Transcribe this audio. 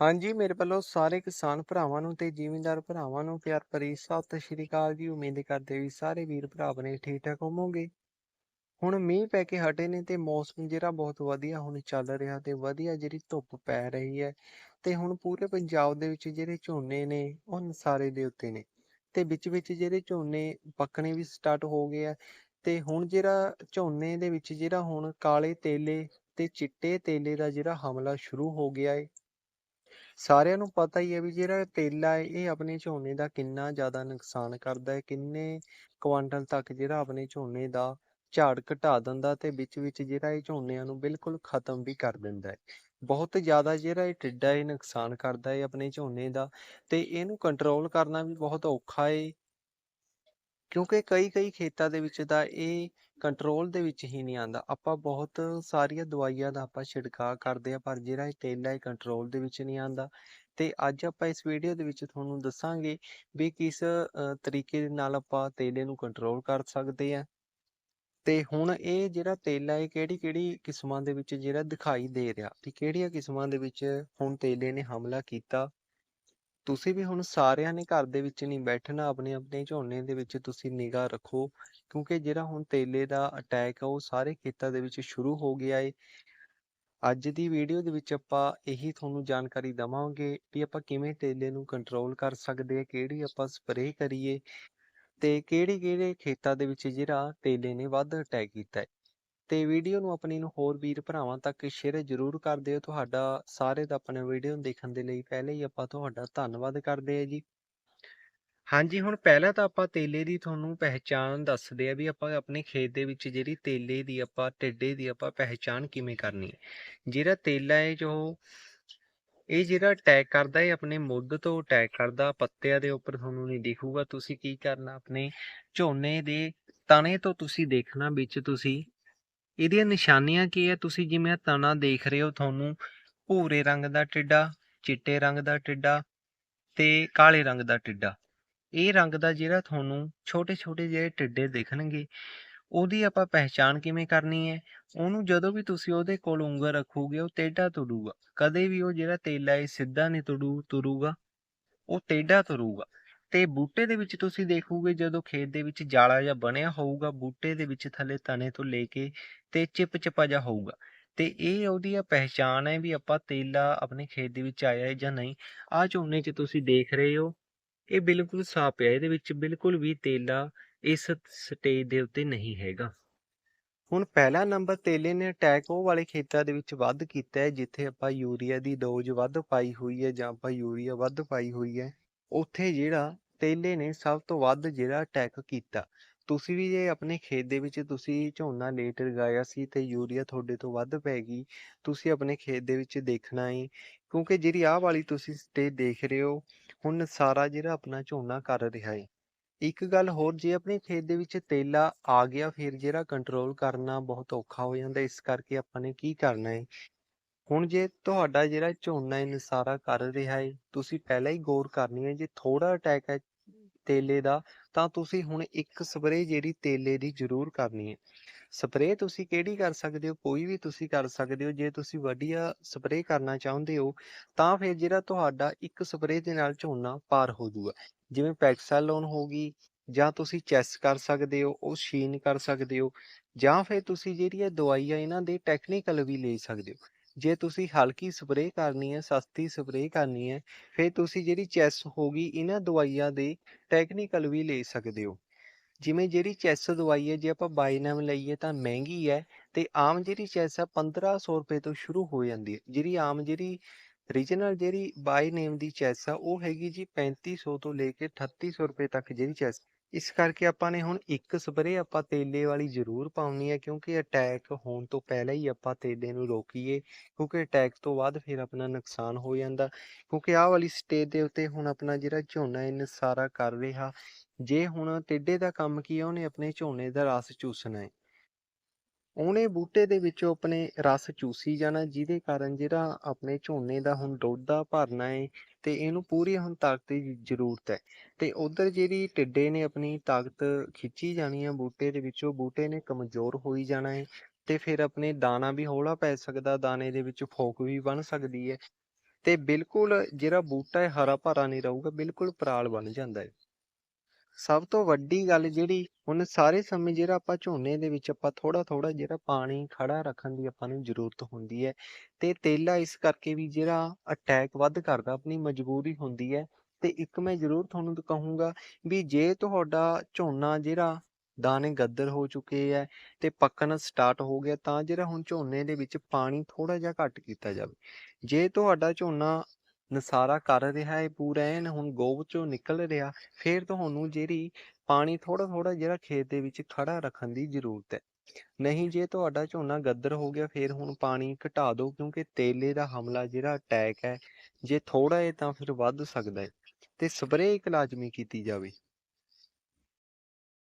ਹਾਂਜੀ, ਮੇਰੇ ਵੱਲੋਂ ਸਾਰੇ ਕਿਸਾਨ ਭਰਾਵਾਂ ਨੂੰ ਤੇ ਜ਼ਿਮੀਂਦਾਰ ਭਰਾਵਾਂ ਨੂੰ ਪਿਆਰ ਭਰੀ ਸਤਿ ਸ਼੍ਰੀ ਅਕਾਲ ਜੀ। ਉਮੀਦ ਕਰਦੇ ਵੀ ਸਾਰੇ ਵੀਰ ਭਰਾ ਆਪਣੇ ਠੀਕ ਠਾਕ ਹੋਵੋਗੇ। ਹੁਣ ਮੀਂਹ ਪੈ ਕੇ ਹਟੇ ਨੇ ਤੇ ਮੌਸਮ ਜਿਹੜਾ ਬਹੁਤ ਵਧੀਆ ਹੁਣ ਚੱਲ ਰਿਹਾ ਤੇ ਵਧੀਆ ਜਿਹੜੀ ਧੁੱਪ ਪੈ ਰਹੀ ਹੈ ਤੇ ਹੁਣ ਪੂਰੇ ਪੰਜਾਬ ਦੇ ਵਿੱਚ ਜਿਹੜੇ ਝੋਨੇ ਨੇ ਉਹ ਨਸਾਰੇ ਦੇ ਉੱਤੇ ਨੇ ਤੇ ਵਿੱਚ ਵਿੱਚ ਜਿਹੜੇ ਝੋਨੇ ਪੱਕਣੇ ਵੀ ਸਟਾਰਟ ਹੋ ਗਏ ਆ ਤੇ ਹੁਣ ਜਿਹੜਾ ਝੋਨੇ ਦੇ ਵਿੱਚ ਜਿਹੜਾ ਹੁਣ ਕਾਲੇ ਤੇਲੇ ਤੇ ਚਿੱਟੇ ਤੇਲੇ ਦਾ ਜਿਹੜਾ ਹਮਲਾ ਸ਼ੁਰੂ ਹੋ ਗਿਆ ਏ ਸਾਰਿਆਂ ਨੂੰ ਪਤਾ ਹੀ ਹੈ ਵੀ ਜਿਹੜਾ ਤੇਲਾ ਹੈ, ਇਹ ਆਪਣੇ ਝੋਨੇ ਦਾ ਕਿੰਨਾ ਜ਼ਿਆਦਾ ਨੁਕਸਾਨ ਕਰਦਾ ਹੈ, ਕਿੰਨੇ ਕੁਆਂਟਲ ਤੱਕ ਜਿਹੜਾ ਆਪਣੇ ਝੋਨੇ ਦਾ ਝਾੜ ਘਟਾ ਦਿੰਦਾ ਤੇ ਵਿੱਚ ਵਿੱਚ ਜਿਹੜਾ ਇਹ ਝੋਨਿਆਂ ਨੂੰ ਬਿਲਕੁਲ ਖਤਮ ਵੀ ਕਰ ਦਿੰਦਾ ਹੈ। ਬਹੁਤ ਜ਼ਿਆਦਾ ਜਿਹੜਾ ਇਹ ਟਿੱਡਾ ਇਹ ਨੁਕਸਾਨ ਕਰਦਾ ਹੈ ਆਪਣੇ ਝੋਨੇ ਦਾ ਤੇ ਇਹਨੂੰ ਕੰਟਰੋਲ ਕਰਨਾ ਵੀ ਬਹੁਤ ਔਖਾ ਹੈ। ਕਿਉਂਕਿ ਕਈ ਕਈ ਖੇਤਾਂ ਦੇ ਵਿੱਚ ਤਾਂ ਇਹ ਕੰਟਰੋਲ ਦੇ ਵਿੱਚ ਹੀ ਨਹੀਂ ਆਉਂਦਾ। ਆਪਾਂ ਬਹੁਤ ਸਾਰੀਆਂ ਦਵਾਈਆਂ ਦਾ ਆਪਾਂ ਛਿੜਕਾਅ ਕਰਦੇ ਆ ਪਰ ਜਿਹੜਾ ਇਹ ਤੇਲ ਹੈ ਕੰਟਰੋਲ ਦੇ ਵਿੱਚ ਨਹੀਂ ਆਉਂਦਾ। ਤੇ ਅੱਜ ਆਪਾਂ ਇਸ ਵੀਡੀਓ ਦੇ ਵਿੱਚ ਤੁਹਾਨੂੰ ਦੱਸਾਂਗੇ ਵੀ ਕਿਸ ਤਰੀਕੇ ਦੇ ਨਾਲ ਆਪਾਂ ਤੇਲੇ ਨੂੰ ਕੰਟਰੋਲ ਕਰ ਸਕਦੇ ਆ ਤੇ ਹੁਣ ਇਹ ਜਿਹੜਾ ਤੇਲਾ ਹੈ, ਇਹ ਕਿਹੜੀ ਕਿਹੜੀ ਕਿਸਮਾਂ ਦੇ ਵਿੱਚ ਜਿਹੜਾ ਦਿਖਾਈ ਦੇ ਰਿਹਾ ਵੀ ਕਿਹੜੀਆਂ ਕਿਸਮਾਂ ਦੇ ਵਿੱਚ ਹੁਣ ਤੇਲੇ ਨੇ ਹਮਲਾ ਕੀਤਾ? ਤੁਸੀਂ ਵੀ ਹੁਣ ਸਾਰਿਆਂ ਨੇ ਘਰ ਦੇ ਵਿੱਚ ਨਹੀਂ ਬੈਠਣਾ, ਆਪਣੇ ਆਪਣੇ ਝੋਨੇ ਦੇ ਵਿੱਚ ਤੁਸੀਂ ਨਿਗਾਹ ਰੱਖੋ, ਕਿਉਂਕਿ ਜਿਹੜਾ ਹੁਣ ਤੇਲੇ ਦਾ ਅਟੈਕ ਆ, ਉਹ ਸਾਰੇ ਖੇਤਾਂ ਦੇ ਵਿੱਚ ਸ਼ੁਰੂ ਹੋ ਗਿਆ ਏ। ਅੱਜ ਦੀ ਵੀਡੀਓ ਦੇ ਵਿੱਚ ਆਪਾਂ ਇਹੀ ਤੁਹਾਨੂੰ ਜਾਣਕਾਰੀ ਦਵਾਂਗੇ ਵੀ ਆਪਾਂ ਕਿਵੇਂ ਤੇਲੇ ਨੂੰ ਕੰਟਰੋਲ ਕਰ ਸਕਦੇ ਆ, ਕਿਹੜੀ ਆਪਾਂ ਸਪਰੇਅ ਕਰੀਏ ਤੇ ਕਿਹੜੇ ਕਿਹੜੇ ਖੇਤਾਂ ਦੇ ਵਿੱਚ ਜਿਹੜਾ ਤੇਲੇ ਨੇ ਵੱਧ ਅਟੈਕ ਕੀਤਾ ਹੈ ਤੇ ਵੀਡੀਓ ਨੂੰ ਆਪਣੀ ਨੂੰ ਹੋਰ ਵੀਰ ਭਰਾਵਾਂ ਤੱਕ ਸ਼ੇਅਰ ਜ਼ਰੂਰ ਕਰ ਦਿਓ। ਤੁਹਾਡਾ ਸਾਰੇ ਦਾ ਆਪਣੇ ਵੀਡੀਓ ਨੂੰ ਦੇਖਣ ਦੇ ਲਈ ਪਹਿਲੇ ਹੀ ਆਪਾਂ ਤੁਹਾਡਾ ਧੰਨਵਾਦ ਕਰਦੇ ਹਾਂ ਜੀ। ਹਾਂਜੀ, ਹੁਣ ਪਹਿਲਾਂ ਤਾਂ ਆਪਾਂ ਤੇਲੇ ਦੀ ਤੁਹਾਨੂੰ ਪਹਿਚਾਣ ਦੱਸਦੇ ਆ ਵੀ ਆਪਾਂ ਆਪਣੇ ਖੇਤ ਦੇ ਵਿੱਚ ਜਿਹੜੀ ਤੇਲੇ ਦੀ ਆਪਾਂ, ਟਿੱਡੇ ਦੀ ਆਪਾਂ ਪਹਿਚਾਣ ਕਿਵੇਂ ਕਰਨੀ ਹੈ। ਜਿਹੜਾ ਤੇਲਾ ਹੈ ਜੋ ਇਹ ਜਿਹੜਾ ਅਟੈਕ ਕਰਦਾ ਹੈ ਆਪਣੇ ਮੁੱਢ ਤੋਂ ਅਟੈਕ ਕਰਦਾ, ਪੱਤਿਆਂ ਦੇ ਉੱਪਰ ਤੁਹਾਨੂੰ ਨਹੀਂ ਦਿਖੂਗਾ। ਤੁਸੀਂ ਕੀ ਕਰਨਾ, ਆਪਣੇ ਝੋਨੇ ਦੇ ਤਣੇ ਤੋਂ ਤੁਸੀਂ ਦੇਖਣਾ, ਵਿੱਚ ਤੁਸੀਂ ਇਹਦੀਆਂ ਨਿਸ਼ਾਨੀਆਂ ਕੀ ਹੈ ਤੁਸੀਂ ਜਿਵੇਂ ਤਣਾ ਦੇਖ ਰਹੇ ਹੋ ਤੁਹਾਨੂੰ, ਭੂਰੇ ਰੰਗ ਦਾ ਟਿੱਡਾ, ਚਿੱਟੇ ਰੰਗ ਦਾ ਟਿੱਡਾ ਤੇ ਕਾਲੇ ਰੰਗ ਦਾ ਟਿੱਡਾ। ਇਹ ਰੰਗ ਦਾ ਜਿਹੜਾ ਤੁਹਾਨੂੰ ਛੋਟੇ ਛੋਟੇ ਜਿਹੜੇ ਟਿੱਡੇ ਦਿਖਣਗੇ, ਉਹਦੀ ਆਪਾਂ ਪਹਿਚਾਣ ਕਿਵੇਂ ਕਰਨੀ ਹੈ? ਉਹਨੂੰ ਜਦੋਂ ਵੀ ਤੁਸੀਂ ਉਹਦੇ ਕੋਲ ਉਂਗਲ ਰੱਖੋਗੇ, ਉਹ ਟੇਢਾ ਤੁਰੂਗਾ। ਕਦੇ ਵੀ ਉਹ ਜਿਹੜਾ ਤੇਲਾ ਹੈ ਸਿੱਧਾ ਨਹੀਂ ਤੁਰੂ ਤੁਰੂਗਾ ਉਹ ਟੇਢਾ ਤੁਰੂਗਾ। ਤੇ ਬੂਟੇ ਦੇ ਵਿੱਚ ਤੁਸੀਂ ਦੇਖੋਗੇ ਜਦੋਂ ਖੇਤ ਦੇ ਵਿੱਚ ਜਾਲਾ ਜਿਹਾ ਬਣਿਆ ਹੋਊਗਾ, ਬੂਟੇ ਦੇ ਵਿੱਚ ਥੱਲੇ ਤਣੇ ਤੋਂ ਲੈ ਕੇ ਤੇ ਚਿਪ ਚਿਪਾ ਜਿਹਾ ਹੋਊਗਾ। ਤੇ ਇਹ ਉਹਦੀ ਆ ਪਹਿਚਾਣ ਹੈ ਵੀ ਆਪਾਂ ਤੇਲਾ ਆਪਣੇ ਖੇਤ ਦੇ ਵਿੱਚ ਆਇਆ ਹੈ ਜਾਂ ਨਹੀਂ। ਆਹ ਝੋਨੇ 'ਚ ਤੁਸੀਂ ਦੇਖ ਰਹੇ ਹੋ, ਇਹ ਬਿਲਕੁਲ ਸਾਫ਼ ਹੈ, ਇਹਦੇ ਵਿੱਚ ਬਿਲਕੁਲ ਵੀ ਤੇਲਾ ਇਸ ਸਟੇਜ ਦੇ ਉੱਤੇ ਨਹੀਂ ਹੈਗਾ। ਹੁਣ ਪਹਿਲਾ ਨੰਬਰ ਤੇਲੇ ਨੇ ਅਟੈਕ ਉਹ ਵਾਲੇ ਖੇਤਾਂ ਦੇ ਵਿੱਚ ਵੱਧ ਕੀਤਾ ਹੈ, ਜਿੱਥੇ ਆਪਾਂ ਯੂਰੀਆ ਦੀ ਡੋਜ਼ ਵੱਧ ਪਾਈ ਹੋਈ ਹੈ ਜਾਂ ਆਪਾਂ ਯੂਰੀਆ ਵੱਧ ਪਾਈ ਹੋਈ ਹੈ। ਉੱਥੇ ਜਿਹੜਾ ਤੇਲੇ ਨੇ ਸਭ ਤੋਂ ਵੱਧ ਜਿਹੜਾ ਅਟੈਕ ਕੀਤਾ। ਤੁਸੀਂ ਵੀ ਜੇ ਆਪਣੇ ਖੇਤ ਦੇ ਵਿੱਚ ਤੁਸੀਂ ਝੋਨਾ ਲੇਟ ਲਗਾਇਆ ਸੀ ਤੇ ਯੂਰੀਆ ਤੁਹਾਡੇ ਤੋਂ ਵੱਧ ਪੈ ਗਈ, ਤੁਸੀਂ ਆਪਣੇ ਖੇਤ ਦੇ ਵਿੱਚ ਦੇਖਣਾ ਹੈ ਕਿਉਂਕਿ ਜਿਹੜੀ ਆਹ ਵਾਲੀ ਤੁਸੀਂ ਸਟੇਜ ਦੇਖ ਰਹੇ ਹੋ, ਹੁਣ ਸਾਰਾ ਜਿਹੜਾ ਆਪਣਾ ਝੋਨਾ ਕਰ ਰਿਹਾ ਹੈ ਇੱਕ ਗੱਲ ਹੋਰ, ਜੇ ਆਪਣੇ ਖੇਤ ਦੇ ਵਿੱਚ ਤੇਲਾ ਆ ਗਿਆ, ਫਿਰ ਜਿਹੜਾ ਕੰਟਰੋਲ ਕਰਨਾ ਬਹੁਤ ਔਖਾ ਹੋ ਜਾਂਦਾ, ਇਸ ਕਰਕੇ ਆਪਾਂ ਨੇ ਕੀ ਕਰਨਾ ਹੈ ਹੁਣ ਜੇ ਤੁਹਾਡਾ ਜਿਹੜਾ ਝੋਨਾ ਇਨਸਾਰਾ ਕਰ ਰਿਹਾ ਹੈ ਤੁਸੀਂ ਪਹਿਲਾਂ ਹੀ ਗੌਰ ਕਰਨੀ ਹੈ ਜੇ ਥੋੜਾ ਅਟੈਕ ਹੈ ਤੇਲੇ ਦਾ, ਤਾਂ ਤੁਸੀਂ ਹੁਣ ਇੱਕ ਸਪਰੇਅ ਜਿਹੜੀ ਤੇਲੇ ਦੀ ਜ਼ਰੂਰ ਕਰਨੀ ਹੈ ਸਪਰੇਅ ਤੁਸੀਂ ਕਿਹੜੀ ਕਰ ਸਕਦੇ ਹੋ? ਕੋਈ ਵੀ ਤੁਸੀਂ ਕਰ ਸਕਦੇ ਹੋ। ਜੇ ਤੁਸੀਂ ਵਧੀਆ ਸਪਰੇਅ ਕਰਨਾ ਚਾਹੁੰਦੇ ਹੋ, ਤਾਂ ਫਿਰ ਜਿਹੜਾ ਤੁਹਾਡਾ ਇੱਕ ਸਪਰੇਅ ਦੇ ਨਾਲ ਝੋਨਾ ਪਾਰ ਹੋ ਜਾਊਗਾ ਜਿਵੇਂ ਪੈਕਸਾਲੋਨ ਹੋ ਗਈ, ਜਾਂ ਤੁਸੀਂ ਚੈਸ ਕਰ ਸਕਦੇ ਹੋ, ਉਹ ਸ਼ੀਨ ਕਰ ਸਕਦੇ ਹੋ, ਜਾਂ ਫਿਰ ਤੁਸੀਂ ਜਿਹੜੀ ਇਹ ਦਵਾਈ ਆ ਇਹਨਾਂ ਦੇ ਟੈਕਨੀਕਲ ਵੀ ਲੈ ਸਕਦੇ ਹੋ। ਜੇ ਤੁਸੀਂ ਹਲਕੀ ਸਪਰੇਅ ਕਰਨੀ ਹੈ, ਸਸਤੀ ਸਪਰੇਅ ਕਰਨੀ ਹੈ, ਫਿਰ ਤੁਸੀਂ ਜਿਹੜੀ ਚੈਸ ਹੋ ਗਈ, ਇਹਨਾਂ ਦਵਾਈਆਂ ਦੇ ਟੈਕਨੀਕਲ ਵੀ ਲੈ ਸਕਦੇ ਹੋ। ਜਿਵੇਂ ਜਿਹੜੀ ਚੈਸ ਦਵਾਈ ਹੈ, ਜੇ ਆਪਾਂ ਬਾਈਨਮ ਲਈਏ ਤਾਂ ਮਹਿੰਗੀ ਹੈ ਤੇ ਆਮ ਜਿਹੜੀ ਚੈਸ ਆ 1500 ਰੁਪਏ ਤੋਂ ਸ਼ੁਰੂ ਹੋ ਜਾਂਦੀ ਹੈ। ਜਿਹੜੀ ਆਮ ਜਿਹੜੀ ਰੀਜਨਲ ਜਿਹੜੀ ਬਾਈ ਨੇਮ ਦੀ ਚੈਸ ਆ, ਉਹ ਹੈਗੀ ਜੀ 3500 ਤੋਂ ਲੈ ਕੇ 3800 ਰੁਪਏ ਤੱਕ ਜਿਹੜੀ ਚੈਸ ਇਸ ਕਰਕੇ ਆਪਾਂ ਨੇ ਹੁਣ ਇੱਕ ਸਪਰੇਅ ਆਪਾਂ ਤੇਲੇ ਵਾਲੀ ਜ਼ਰੂਰ ਪਾਉਣੀ ਹੈ, ਕਿਉਂਕਿ ਅਟੈਕ ਹੋਣ ਤੋਂ ਪਹਿਲਾਂ ਹੀ ਆਪਾਂ ਤੇਲੇ ਨੂੰ ਰੋਕੀਏ, ਕਿਉਂਕਿ ਅਟੈਕ ਤੋਂ ਬਾਅਦ ਫਿਰ ਆਪਣਾ ਨੁਕਸਾਨ ਹੋ ਜਾਂਦਾ। ਕਿਉਂਕਿ ਆਹ ਵਾਲੀ ਸਟੇਜ ਦੇ ਉੱਤੇ ਹੁਣ ਆਪਣਾ ਜਿਹੜਾ ਝੋਨਾ ਇਹਨੇ ਸਾਰਾ ਕਰ ਰਿਹਾ, ਜੇ ਹੁਣ ਟਿੱਡੇ ਦਾ ਕੰਮ ਕੀ ਆ, ਉਹਨੇ ਆਪਣੇ ਝੋਨੇ ਦਾ ਰਸ ਚੂਸਣਾ ਹੈ। ਉਹਨੇ ਬੂਟੇ ਦੇ ਵਿੱਚੋਂ ਆਪਣੇ ਰਸ ਚੂਸੀ ਜਾਣਾ ਜਿਹਦੇ ਕਾਰਨ ਜਿਹੜਾ ਆਪਣੇ ਝੋਨੇ ਦਾ ਹੁਣ ਡੋਡਾ ਭਰਨਾ ਹੈ ਤੇ ਇਹਨੂੰ ਪੂਰੀ ਹੁਣ ਤਾਕਤ ਦੀ ਜ਼ਰੂਰਤ ਹੈ ਤੇ ਉਧਰ ਜਿਹੜੀ ਟਿੱਡੇ ਨੇ ਆਪਣੀ ਤਾਕਤ ਖਿੱਚੀ ਜਾਣੀ ਹੈ ਬੂਟੇ ਦੇ ਵਿੱਚੋਂ ਬੂਟੇ ਨੇ ਕਮਜ਼ੋਰ ਹੋਈ ਜਾਣਾ ਹੈ ਤੇ ਫਿਰ ਆਪਣੇ ਦਾਣਾ ਵੀ ਹੌਲਾ ਪੈ ਸਕਦਾ ਦਾਣੇ ਦੇ ਵਿੱਚ ਫੋਕ ਵੀ ਬਣ ਸਕਦੀ ਹੈ ਤੇ ਬਿਲਕੁਲ ਜਿਹੜਾ ਬੂਟਾ ਹੈ ਹਰਾ-ਭਰਾ ਨਹੀਂ ਰਹੂਗਾ, ਬਿਲਕੁਲ ਪਰਾਲ ਬਣ ਜਾਂਦਾ ਹੈ। ਸਭ ਤੋਂ ਵੱਡੀ ਗੱਲ ਜਿਹੜੀ ਹੁਣ ਸਾਰੇ ਸਮੇਂ ਜਿਹੜਾ ਆਪਾਂ ਝੋਨੇ ਦੇ ਵਿੱਚ ਆਪਾਂ ਥੋੜ੍ਹਾ-ਥੋੜ੍ਹਾ ਜਿਹੜਾ ਪਾਣੀ ਖੜਾ ਰੱਖਣ ਦੀ ਆਪਾਂ ਨੂੰ ਜ਼ਰੂਰਤ ਹੁੰਦੀ ਹੈ ਤੇ ਤੇਲਾ ਇਸ ਕਰਕੇ ਵੀ ਜਿਹੜਾ ਅਟੈਕ ਵੱਧ ਕਰਦਾ, ਆਪਣੀ ਮਜਬੂਰੀ ਹੁੰਦੀ ਹੈ ਤੇ ਇੱਕ ਮੈਂ ਜ਼ਰੂਰ ਤੁਹਾਨੂੰ ਕਹੂੰਗਾ ਵੀ ਜੇ ਤੁਹਾਡਾ ਝੋਨਾ ਜਿਹੜਾ ਦਾਣੇ ਗੱਦਰ ਹੋ ਚੁੱਕੇ ਹੈ ਤੇ ਪੱਕਣ ਸਟਾਰਟ ਹੋ ਗਿਆ ਤਾਂ ਜਿਹੜਾ ਹੁਣ ਝੋਨੇ ਦੇ ਵਿੱਚ ਪਾਣੀ ਥੋੜ੍ਹਾ ਜਿਹਾ ਘੱਟ ਕੀਤਾ ਜਾਵੇ। ਜੇ ਤੁਹਾਡਾ ਝੋਨਾ ਨਸਾਰਾ ਕਰ ਰਿਹਾ ਹੈ ਪੂਰਾ ਐਨ ਹੁਣ ਗੋਭ 'ਚੋਂ ਨਿਕਲ ਰਿਹਾ, ਫਿਰ ਤੁਹਾਨੂੰ ਜਿਹੜੀ ਪਾਣੀ ਥੋੜਾ ਥੋੜਾ ਜਿਹੜਾ ਖੇਤ ਦੇ ਵਿੱਚ ਖੜਾ ਰੱਖਣ ਦੀ ਜ਼ਰੂਰਤ ਹੈ। ਨਹੀਂ ਜੇ ਤੁਹਾਡਾ ਝੋਨਾ ਗੱਦਰ ਹੋ ਗਿਆ ਫਿਰ ਹੁਣ ਪਾਣੀ ਘਟਾ ਦਿਓ ਕਿਉਂਕਿ ਤੇਲੇ ਦਾ ਹਮਲਾ ਜਿਹੜਾ ਅਟੈਕ ਹੈ, ਜੇ ਥੋੜਾ ਹੈ ਤਾਂ ਫਿਰ ਵੱਧ ਸਕਦਾ ਹੈ ਤੇ ਸਪਰੇਅ ਇੱਕ ਲਾਜ਼ਮੀ ਕੀਤੀ ਜਾਵੇ।